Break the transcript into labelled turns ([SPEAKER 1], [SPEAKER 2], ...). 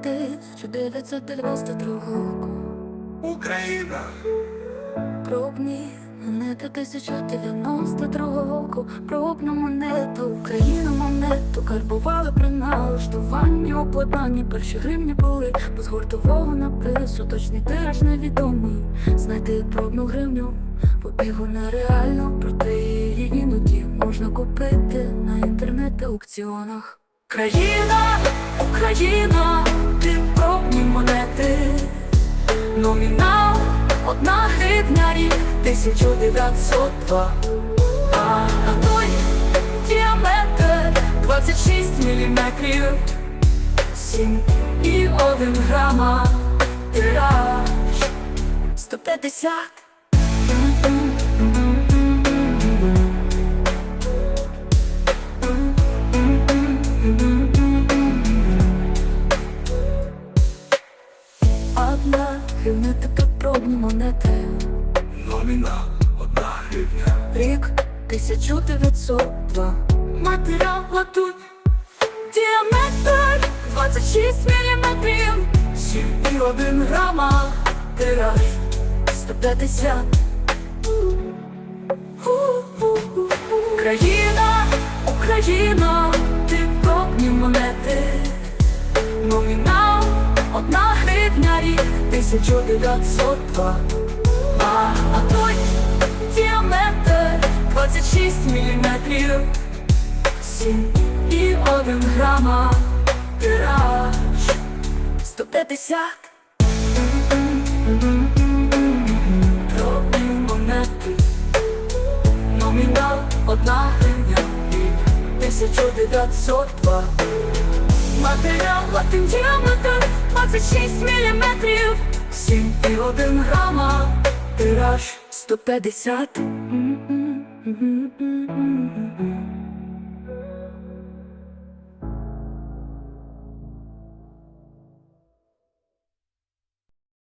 [SPEAKER 1] 1992 року.
[SPEAKER 2] Україна,
[SPEAKER 1] Пробні монети 1092 року. Пробну монету, Україну монету. Карбували при налаштуванні, обладнанні. Перші гривні були без гуртового напису. Точний тираж невідомий. Знайти пробну гривню в обігу нереально, проте її іноді можна купити на інтернет-аукціонах. Країна, Україна, Номінал. Одна гривня рік 1902 А той діаметр 26 міліметрів. Сім і один грама Тираж. 150 Гривня пробні монети.
[SPEAKER 2] Номінал, одна гривня.
[SPEAKER 1] Рік 1902 Матеріал латунь. Діаметр 26 міліметрів. Сім і один грама. Тираж 150 У-у-у-у. Країна, Україна, 1902 а, той діаметр 26 міліметрів. Сім і один грама Тираж. 150 Пробні монети Номінал одна гривня рік 1902 Матеріал латин діаметр 26 міліметрів 7 і один грама. Тираж 150